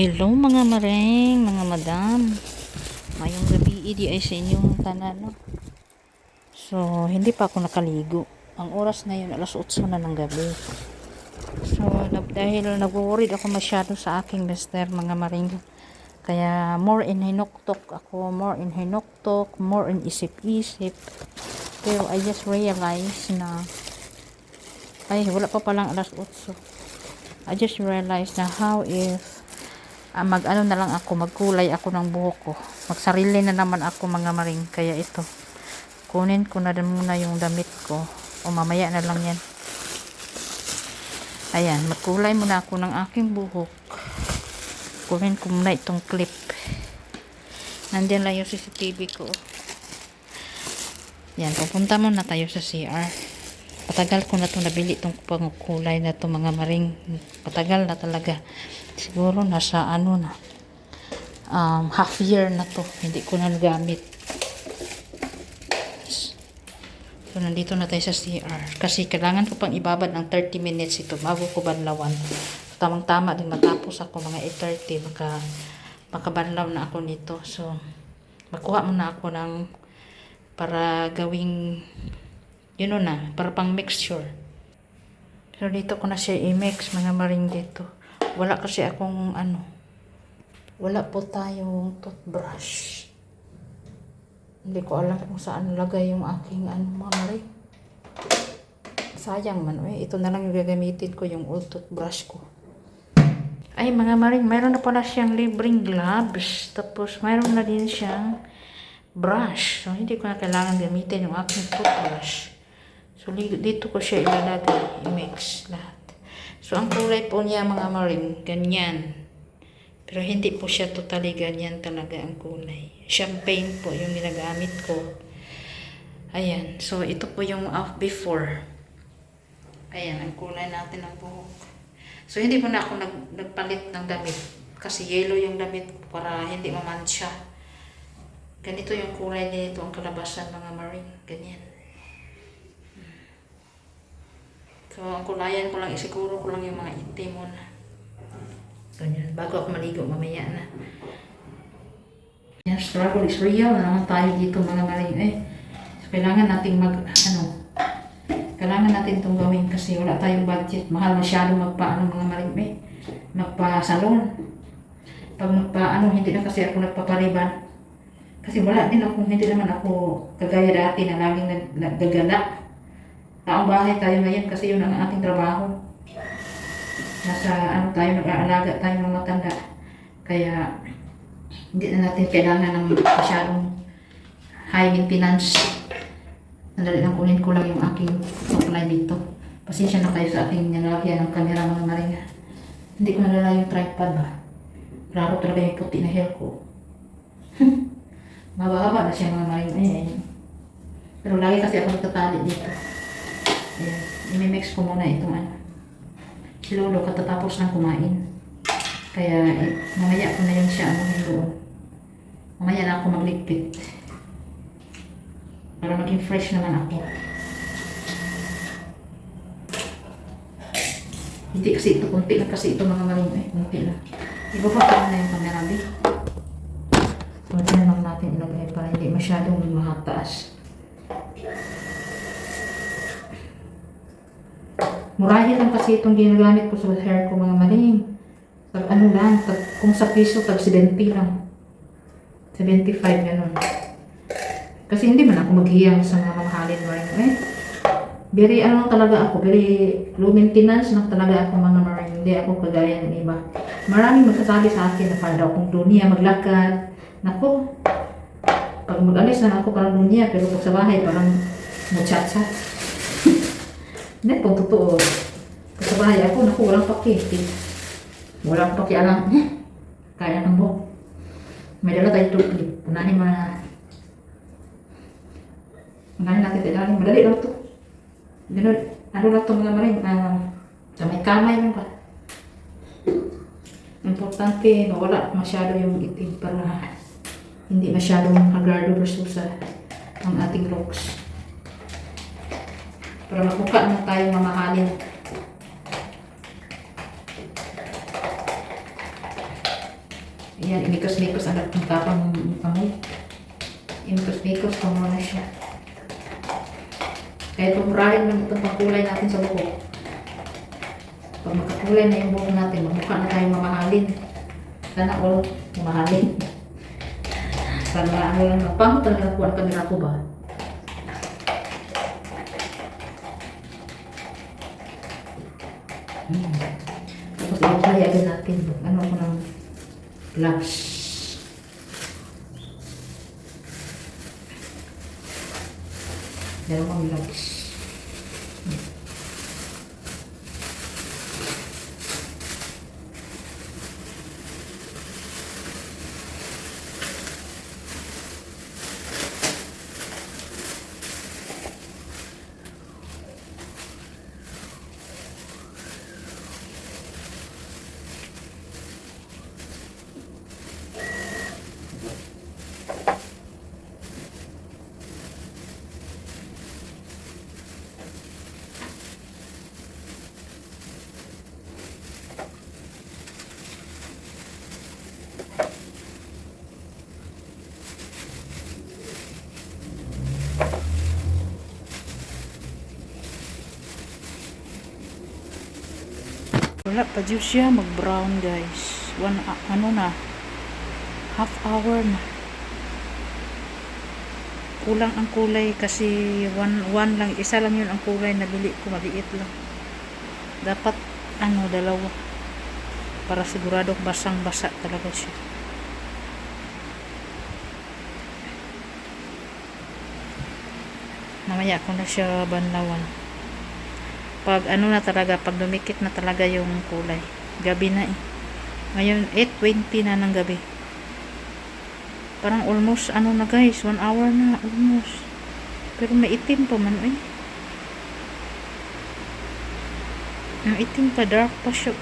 Hello mga maring, mga madam. Mayong gabi idi ay sa inyong tanan. So, hindi pa ako nakaligo. Ang oras ngayon, alas 8 na ng gabi. So, dahil nag-worried ako masyado sa aking mister, mga maring. Kaya, more in hinuktok ako, more in hinuktok, more in isip-isip. Pero, I just realized na, ay, wala pa palang alas 8. I just realized na how if ah, mag ano na lang ako, magkulay ako ng buhok ko. Magsarili na naman ako mga maring. Kaya ito, kunin ko na muna yung damit ko. O mamaya na lang yan. Ayan, magkulay muna ako ng aking buhok. Kunin ko muna itong clip. Nandiyan lang yung CCTV ko. Yan, pupunta muna tayo sa CR. Patagal ko na itong nabili itong pangkulay na to mga maring. Patagal na talaga. Siguro nasa ano na. Um, half year na to. Hindi ko na nagamit. So, nandito na tayo sa CR. Kasi kailangan ko pang ibabad ng 30 minutes ito bago ko banlawan. Tamang-tama din matapos ako mga 8.30. Baka, makabanlaw na ako nito. So, makuha muna ako ng para gawing yun na, para pang mixture. So, dito ko na siya i-mix, mga maring dito. Wala kasi akong, ano, wala po tayong toothbrush. Hindi ko alam kung saan lagay yung aking, ano, mga maring. Sayang man, eh. Ito na lang yung gagamitin ko, yung old toothbrush ko. Ay, mga maring, mayroon na pala siyang libreng gloves. Tapos, mayroon na din siyang brush. So, hindi ko na kailangan gamitin yung aking toothbrush. So, dito ko siya ilalagay, i-mix lahat. So, ang kulay po niya mga maring, ganyan. Pero hindi po siya totally ganyan talaga ang kulay. Champagne po yung ginagamit ko. Ayan. So, ito po yung off before. Ayan, ang kulay natin ng buhok. So, hindi po na ako nag, nagpalit ng damit. Kasi yellow yung damit para hindi mamansya. Ganito yung kulay nito ang kalabasan mga marine. Ganyan. So, ang kulayan ko lang, isiguro ko lang yung mga itim muna. Ganyan. Bago ako maligo, mamaya na. Yan, struggle is real na naman tayo dito mga marine. Eh, so, kailangan nating mag, ano, kailangan natin itong gawin kasi wala tayong budget. Mahal masyado magpa, ano, mga marine, eh, magpa-salon. Pag magpa, ano, hindi na kasi ako nagpapariban. Kasi wala din ako, hindi naman ako kagaya dati na laging nag, naggagala. Taong bahay tayo ngayon kasi yun ang ating trabaho. Nasa ano tayo, nag-aalaga tayo ng matanda. Kaya hindi na natin kailangan ng masyadong high maintenance. Sandali lang kunin ko lang yung aking supply dito. Pasensya na kayo sa aking nalagyan ng camera mga maringa. Hindi ko nalala yung tripod ba. Klaro talaga yung puti na hair ko. Mababa na siya mga maringa. Pero lagi kasi ako nagtatali dito. Ayan. Imimix ko muna itong ano. Si Lolo katatapos ng kumain. Kaya eh, mamaya ko na yun siya ano doon. Mamaya na ako magligpit. Para maging fresh naman ako. Hindi kasi ito, kunti lang kasi ito mga maling eh, kunti lang. Ibaba ko na yung B. So, dyan lang natin ilagay para hindi masyadong mahataas. Murahin lang kasi itong ginagamit ko sa hair ko mga maling. Tag ano lang, tag, kung sa piso, tag 70 lang. 75 ganun. Kasi hindi man ako maghiyang sa mga mamahalin marine. Eh, very ano talaga ako, very low maintenance lang talaga ako mga marine. Hindi ako kagaya ng iba. Maraming magsasabi sa akin na para daw akong dunia maglakad. Nako, pag mag-alis na ako parang dunia, pero pag sa bahay parang muchacha. Hindi po, totoo. Sa bahay ako, naku, walang paki. Walang pakialam. Eh, kaya ng buhok. May dala tayo tupli. Unahin mo na. Unahin natin tayo dali. Madali lang to. Ganun, ano lang to mga maring. Uh, sa may kamay lang ba? Importante, mawala masyado yung itim para hindi masyadong hagardo versus sa ang ating looks. Para makuha na tayo mamahalin. Ayan, imikos-mikos ang ang tapang amoy. Imikos-mikos pa muna siya. Kaya tumurahin mo itong pangkulay natin sa buhok. Pag makakulay na yung buhok natin, magmukha na tayong mamahalin. Sana all mamahalin. Sana ano lang, pangit talaga po ang kamera ko ba? Hmm. Tapos i-apply agad natin. Ano ko ng gloves. Dalawang gloves. Wala pa dyan siya mag-brown guys. One, a- ano na, half hour na. Kulang ang kulay kasi one, one lang, isa lang yun ang kulay na bili ko, maliit lang. Dapat, ano, dalawa. Para sigurado basang-basa talaga siya. Mamaya ko na siya banlawan pag ano na talaga, pag dumikit na talaga yung kulay. Gabi na eh. Ngayon, 8.20 na ng gabi. Parang almost, ano na guys, 1 hour na, almost. Pero may itim pa man eh. Ang itim pa, dark pa siya.